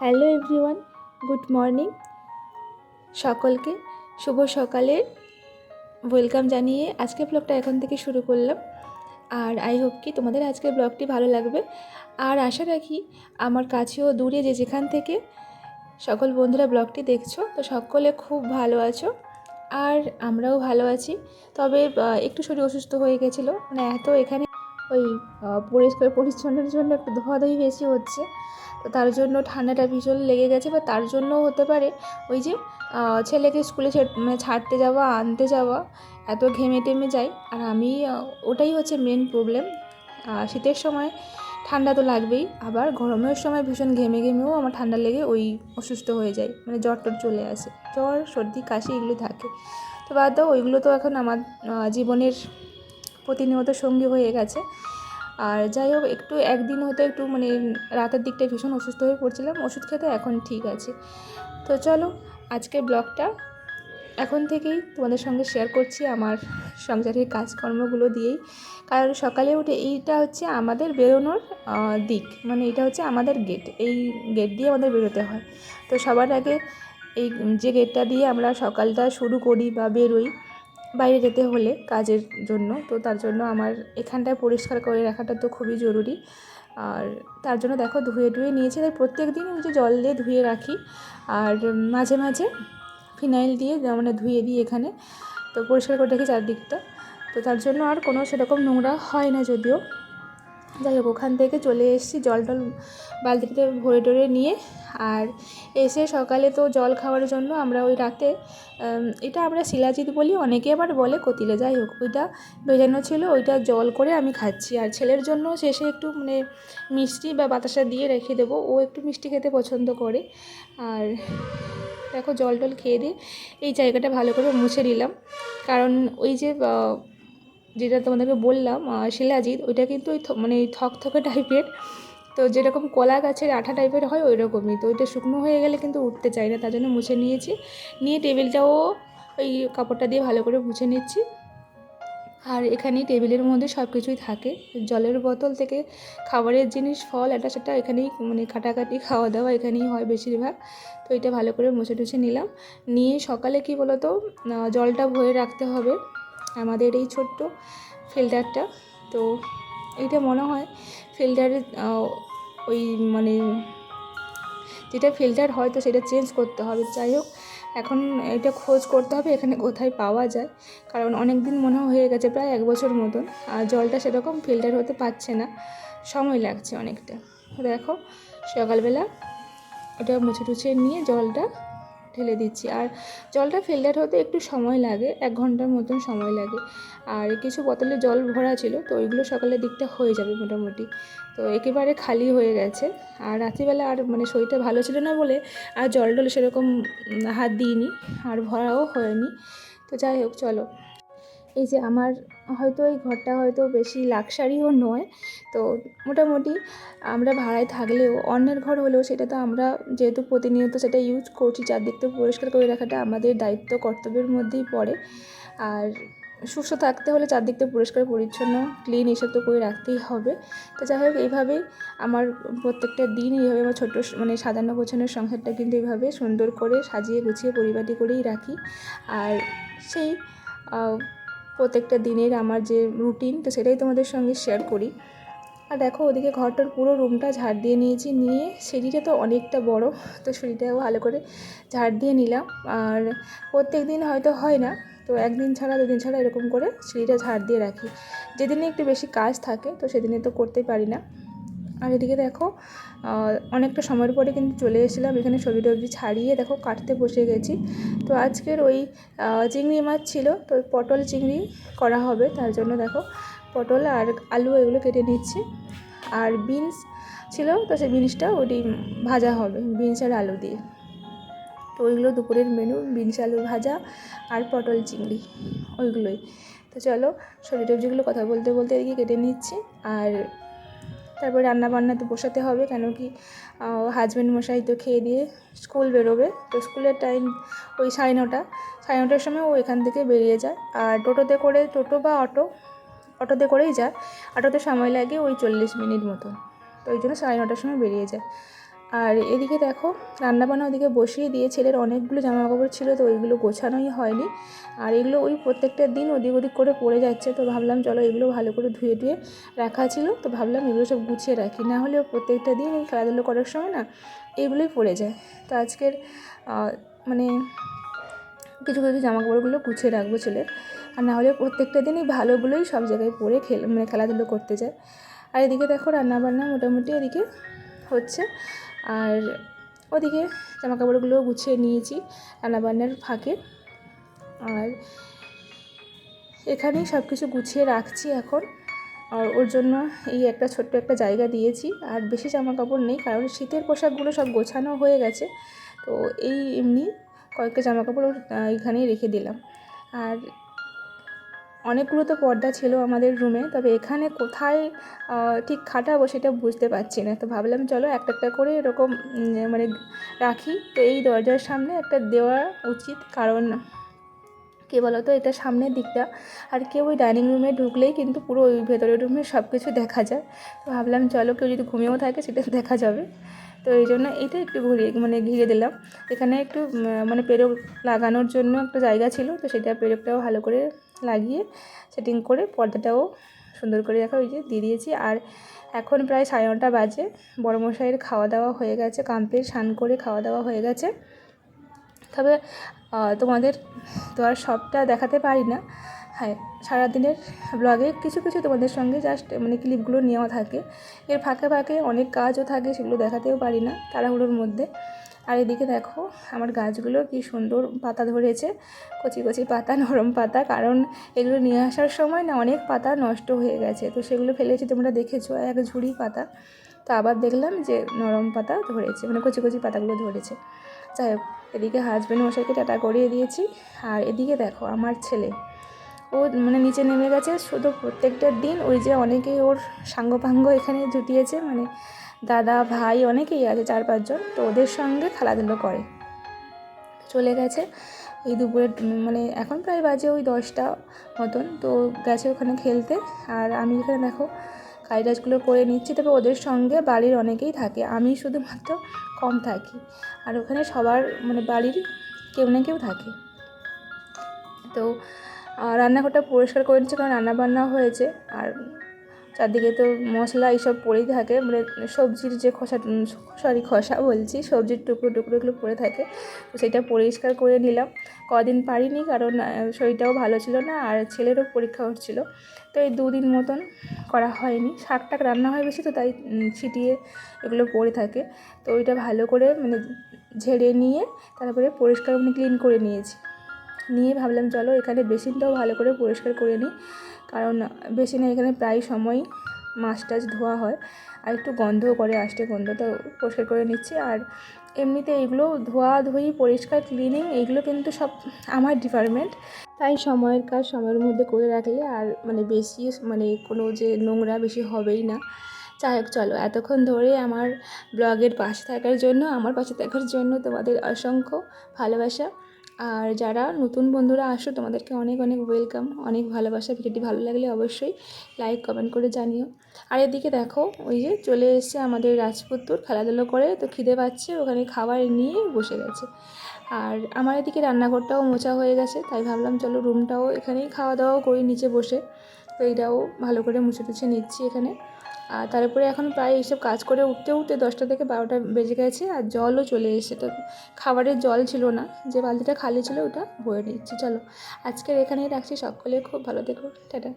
Hello everyone, good morning. সকলকে শুভ সকালে welcome জানিয়ে আজকের ব্লগটা এখন থেকে শুরু করলাম। আর আই হোপ কি তোমাদের আজকের ব্লগটি ভালো লাগবে। আর আশা রাখি আমার কাছেও দূরে যে যেখান থেকে সকল বন্ধুরা ব্লগটি দেখছ, তো সকলে খুব ভালো আছো। আর আমরাও ভালো আছি। তবে একটু শরীর অসুস্থ হয়ে গেছিল। মানে এত এখানে ওই পরিষ্কার পরিচ্ছন্নের জন্য একটু ধোয়াধুয়ি বেশি হচ্ছে। তার জন্য ঠান্ডাটা ভীষণ লেগে গেছে বা তার জন্য হতে পারে। ওই যে ছেলেকে স্কুলে মানে ছাড়তে যাওয়া, আনতে যাওয়া, এত ঘেমে টেমে যাই আর আমি ওটাই হচ্ছে মেন প্রবলেম শীতের সময় ঠান্ডা তো লাগবেই। আবার গরমের সময় ভীষণ ঘেমে ঘেমেও আমার ঠান্ডা লেগে ওই অসুস্থ হয়ে যায়। মানে জ্বর টর চলে আসে। জ্বর, সর্দি, কাশি এগুলো থাকে। তো বাদ দাও, ওইগুলো তো এখন আমার জীবনের প্রতিনিয়ত সঙ্গী হয়ে গেছে। আর যাই হোক, একটু একদিন হয়তো একটু মানে রাতের দিকটা ভীষণ অসুস্থ হয়ে পড়ছিলাম, ওষুধ খেতে এখন ঠিক আছে। তো চলো, আজকের ব্লগটা এখন থেকেই তোমাদের সঙ্গে শেয়ার করছি আমার সংসারের কাজকর্মগুলো দিয়েই। কারণ সকালে উঠে এইটা হচ্ছে আমাদের বেরোনোর দিক মানে এটা হচ্ছে আমাদের গেট এই গেট দিয়ে আমাদের বেরোতে হয়। তো সবার আগে এই যে গেটটা দিয়ে আমরা সকালটা শুরু করি বা বেরোই বাইরে যেতে হলে কাজের জন্য। তো তার জন্য আমার এখানটায় পরিষ্কার করে রাখাটা তো খুবই জরুরি। আর তার জন্য দেখো ধুয়ে ধুয়ে নিয়েছি। তাই প্রত্যেক দিন যে জল দিয়ে ধুয়ে রাখি। আর মাঝে মাঝে ফিনাইল দিয়ে মানে ধুয়ে দিই এখানে। তো পরিষ্কার করে রাখি চারদিকটা। তো তার জন্য আর কোনো সেরকম নোংরা হয় না যদিও। যাই হোক, ওখান থেকে চলে এসেছি, জল টল বালতিতে ভরে টরে নিয়ে। আর এসে সকালে তো জল খাওয়ার জন্য আমরা ওই রাতে এটা আমরা শিলাজিৎ বলি, অনেকে আবার বলে কতিলে যাই হোক, ওইটা ভেজানো ছিল, ওইটা জল করে আমি খাচ্ছি। আর ছেলের জন্য শেষে একটু মানে মিষ্টি বা বাতাসা দিয়ে রেখে দেবো, ও একটু মিষ্টি খেতে পছন্দ করে। আর দেখো, জল টল খেয়ে দিয়ে এই জায়গাটা ভালো করে মুছে নিলাম। কারণ ওই যে যেটা তোমাদেরকে বললাম শিলাজিৎ, ওইটা কিন্তু ওই মানে থকথকে টাইপের। তো যেরকম কলা গাছের আঠা টাইপের হয় ওই রকমই তো ওইটা শুকনো হয়ে গেলে কিন্তু উঠতে চায় না, তার জন্য মুছে নিয়েছি। নিয়ে টেবিলটাও ওই কাপড়টা দিয়ে ভালো করে মুছে নিচ্ছি। আর এখানে টেবিলের মধ্যে সব কিছুই থাকে। জলের বোতল থেকে খাবারের জিনিস, ফল এটা সেটা এখানেই মানে কাটাকাটি খাওয়া দাওয়া এখানেই হয় বেশিরভাগ। তো এটা ভালো করে মুছে টুছে নিলাম। নিয়ে সকালে কি বলতো জলটা ভরে রাখতে হবে। আমাদের এই ছোট্ট ফিল্টারটা তো এটা মনে হয় ফিল্টারের ওই মানে যেটা ফিল্টার হয় তো সেটা চেঞ্জ করতে হবে। যাই হোক, এখন এটা খোঁজ করতে হবে এখানে কোথায় পাওয়া যায়। কারণ অনেক দিন মনে হয়ে গেছে, প্রায় এক বছর মতন। আর জলটা সেরকম ফিল্টার হতে পারছে না। সময় লাগছে অনেকটা। দেখো, সকালবেলা ওটা মুছে টুছে নিয়ে জলটা ঢেলে দিচ্ছি। আর জলটা ফিল্টার হতে একটু সময় লাগে, এক ঘণ্টার মতন সময় লাগে। আর কিছু বোতলে জল ভরা ছিল, তো ওইগুলো সকালের দিকটা হয়ে যাবে মোটামুটি। তো একেবারে খালি হয়ে গেছে। আর রাত্রিবেলা আর মানে শরীরটা ভালো ছিল না বলে আর জল টল সেরকম হাত দিইনি, আর ভরাও হয়নি। তো যাই হোক, চলো। এই যে আমার হয়তো এই ঘরটা হয়তো বেশি লাক্সারিও নয়। তো মোটামুটি আমরা ভাড়ায় থাকলেও, অন্যের ঘর হলেও সেটা তো আমরা যেহেতু প্রতিনিয়ত সেটা ইউজ করছি চারদিকটা পরিষ্কার করে রাখাটা আমাদের দায়িত্ব, কর্তব্যের মধ্যেই পড়ে। আর সুস্থ থাকতে হলে চারদিকটা পরিষ্কার, পরিচ্ছন্ন ক্লিন এসব তো করে রাখতেই হবে। তো যাই হোক এইভাবেই আমার প্রত্যেকটা দিন এইভাবে আমার ছোট্ট স- মানে সাজানো গোছানোর সংসারটা কিন্তু এইভাবে সুন্দর করে সাজিয়ে গুছিয়ে পরিপাটি করেই রাখি। আর সেই প্রত্যেকটা দিনের আমার যে রুটিন তো সেটাই তোমাদের সঙ্গে শেয়ার করি। আর দেখো, ওদিকে ঘরটার পুরো রুমটা ঝাড় দিয়ে নিয়েছি, নিয়ে সিঁড়িটা তো অনেকটা বড়, তো সিঁড়িটাও ভালো করে ঝাড় দিয়ে নিলাম। আর প্রত্যেক দিন হয়তো হয় না, তো একদিন ছাড়া, দুদিন ছাড়া এরকম করে সিঁড়িটা ঝাড় দিয়ে রাখি। যেদিনে একটু বেশি কাজ থাকে, তো সেদিনে তো করতেই পারি না। আর এদিকে দেখো অনেকটা সময়ের পরে কিন্তু চলে এসেছিলাম এখানে সবজি টবজি ছাড়িয়ে, দেখো কাটতে বসে গেছি। তো আজকের ওই চিংড়ি মাছ ছিল, তো পটল চিংড়ি করা হবে, তার জন্য দেখো পটল আর আলু এগুলো কেটে নিচ্ছি। আর বিনস ছিল, তো সেই বিনসটা ওটি ভাজা হবে, বিনস আর আলু দিয়ে। তো ওইগুলো দুপুরের মেনু বিনস, আলু ভাজা আর পটল চিংড়ি, ওইগুলোই। তো চলো সবজি টবজিগুলো কথা বলতে বলতে এদিকে কেটে নিচ্ছি। আর তারপর রান্না বান্নাতে বসাতে হবে কেন কি হাজব্যান্ড মশাই তো খেয়ে দিয়ে স্কুল বেরোবে। তো স্কুলের টাইম ওই সাড়ে নটা, সাড়ে নটার সময় ও এখান থেকে বেরিয়ে যায়। আর টোটোতে করে টোটো বা অটো, অটোতে করেই যায়। অটোতে সময় লাগে ওই চল্লিশ মিনিট মতো তো ওই জন্য সাড়ে নটার সময় বেরিয়ে যায়। আর এদিকে দেখো, রান্নাবান্না ওদিকে বসিয়ে দিয়ে ছেলের অনেকগুলো জামা কাপড় ছিল, তো ওইগুলো গোছানোই হয়নি। আর এগুলো ওই প্রত্যেকটা দিন ওদিক ওদিক করে পড়ে যাচ্ছে, তো ভাবলাম চলো এগুলো ভালো করে ধুয়ে টুয়ে রাখা ছিল, তো ভাবলাম এগুলো সব গুছিয়ে রাখি। না হলে প্রত্যেকটা দিন এই খেলাধুলো করার সময় না এগুলোই পড়ে যায়। তো আজকের মানে কিছু কিছু জামা কাপড়গুলো গুছিয়ে রাখব ছেলের। আর না হলে প্রত্যেকটা দিনই ভালোগুলোই সব জায়গায় পরে খেল মানে খেলাধুলো করতে যায়। আর এদিকে দেখো রান্নাবান্না মোটামুটি এদিকে হচ্ছে। আর ওদিকে জামা কাপড়গুলো গুছিয়ে নিয়েছি রান্নাবান্নার ফাঁকে। আর এখানেই সব কিছু গুছিয়ে রাখছি এখন। আর ওর জন্য এই একটা ছোট্ট একটা জায়গা দিয়েছি। আর বেশি জামা কাপড় নেই, কারণ শীতের পোশাকগুলো সব গোছানো হয়ে গেছে। তো এই এমনি কয়েকটা জামা কাপড় এখানেই রেখে দিলাম। আর অনেকগুলো তো পর্দা ছিল আমাদের রুমে তবে এখানে কোথায় ঠিক খাটাবো সেটা বুঝতে পারছি না। তো ভাবলাম চলো একটা একটা করে এরকম মানে রাখি। তো এই দরজার সামনে একটা দেওয়া উচিত, কারণ কী বলতো, এটা সামনের দিকটা। আর কেউ ওই ডাইনিং রুমে ঢুকলেই কিন্তু পুরো ওই ভেতরের রুমে সব কিছু দেখা যায়। তো ভাবলাম চলো কেউ যদি ঘুমিয়েও থাকে সেটা দেখা যাবে। তো এই জন্য এটা একটু ঘুরিয়ে মানে ঘিরে দিলাম। এখানে একটু মানে পেরেক লাগানোর জন্য একটা জায়গা ছিল, তো সেটা পেরেকটাও ভালো করে লাগিয়ে সেটিং করে পর্দাটাও সুন্দর করে রাখা ওই যে দিয়ে দিয়েছি। আর এখন প্রায় সাড়ে নটা বাজে। বড় মশাইয়ের খাওয়া দাওয়া হয়ে গেছে কমপ্লিট স্নান করে খাওয়া দাওয়া হয়ে গেছে। তবে তোমাদের তো আর সবটা দেখাতে পারি না। হ্যাঁ সারাদিনের ব্লগে কিছু কিছু তোমাদের সঙ্গে জাস্ট মানে ক্লিপগুলো নেওয়া থাকে। এর ফাঁকে ফাঁকে অনেক কাজও থাকে, সেগুলো দেখাতেও পারি না, তাড়াহুড়োর মধ্যে। আর এদিকে দেখো, আমার গাছগুলো কি সুন্দর পাতা ধরেছে। কচি কচি পাতা, নরম পাতা, কারণ এগুলো নিয়ে আসার সময় না অনেক পাতা নষ্ট হয়ে গেছে। তো সেগুলো ফেলেছি, তোমরা দেখেছ, এক ঝুড়ি পাতা। তো আবার দেখলাম যে নরম পাতা ধরেছে মানে কচি কচি পাতাগুলো ধরেছে। যাই হোক, এদিকে হাজব্যান্ড মশাইকে টাটা করিয়ে দিয়েছি। আর এদিকে দেখো, আমার ছেলে। ও মানে নিচে নেমে গেছে, শুধু প্রত্যেকটা দিন ওই যে অনেকেই ওর সাঙ্গপাঙ্গ এখানে জুটিয়েছে মানে দাদা, ভাই অনেকেই আছে, চার পাঁচজন, তো ওদের সঙ্গে খেলাধুলো করে। চলে গেছে। এই দুপুরে মানে এখন প্রায় বাজে ওই দশটা মতন, তো গেছে ওখানে খেলতে। আর আমি এখানে দেখো, কাজ টাজগুলো করে নিচ্ছি। তবে ওদের সঙ্গে বাড়ির অনেকেই থাকে। আমি শুধুমাত্র কম থাকি। আর ওখানে সবার মানে বাড়ির কেউ না কেউ থাকে। তো রান্নাঘরটা পরিষ্কার করে নিচ্ছি, কারণ রান্না বান্না হয়েছে। আর চারদিকে তো মশলা এইসব পড়েই থাকে মানে সবজির যে খোসা, সরি খসা বলছি, সবজির টুকরো টুকরো এগুলো পড়ে থাকে। তো সেটা পরিষ্কার করে নিলাম। কদিন পারিনি কারণ শরীরটাও ভালো ছিল না আর ছেলেরও পরীক্ষা হচ্ছিল। তো এই দুদিন মতন করা হয়নি। শাক টাক রান্না হয় বেশি তো তাই ছিটিয়ে এগুলো পড়ে থাকে। তো ওইটা ভালো করে মানে ঝেড়ে নিয়ে তারপরে পরিষ্কার মানে ক্লিন করে নিয়েছি। নিয়ে ভাবলাম চলো এখানে বেসিনটাও ভালো করে পরিষ্কার করে নিই। কারণ বেসিনে এখানে প্রায় সময় মাছ টাছ ধোয়া হয়। আর একটু গন্ধও করে আসতে গন্ধটা পরিষ্কার করে নিচ্ছি। আর এমনিতে এগুলো ধোয়া ধুই, পরিষ্কার ক্লিনিং এগুলো কিন্তু সব আমার ডিপার্টমেন্ট তাই সময়ের কাজ সময়ের মধ্যে করে রাখলে আর মানে বেশি মানে কোনো যে নোংরা বেশি হবেই না। যাই হোক, চলো, এতক্ষণ ধরে আমার ব্লগের পাশে থাকার জন্য, আমার পাশে থাকার জন্য তোমাদের অসংখ্য ভালোবাসা। আর যারা নতুন বন্ধুরা আসো, তোমাদেরকে অনেক অনেক ওয়েলকাম অনেক ভালোবাসা। ভিডিওটি ভালো লাগলে অবশ্যই লাইক কমেন্ট করে জানিও। আর এদিকে দেখো, ওই যে চলে এসছে আমাদের রাজপুত্তর খেলাধুলো করে, তো খিদে পাচ্ছে, ওখানে খাবার নিয়ে বসে গেছে। আর আমার এদিকে রান্নাঘরটাও মোছা হয়ে গেছে, তাই ভাবলাম চলো রুমটাও এখানেই খাওয়া দাওয়াও করি নিচে বসে। তো এইটাও ভালো করে মুছে টুছে নিচ্ছি এখানে। আর তারপরে এখন প্রায় এইসব কাজ করে উঠতে উঠতে দশটা থেকে বারোটা বেজে গেছে আর জলও চলে এসেছে। তো খাবারের জল ছিল না, যে বালতিটা খালি ছিল ওটা ভরে নিচ্ছি, চলো। আজকের এখানেই রাখছি, সকলে খুব ভালো দেখো টাটা।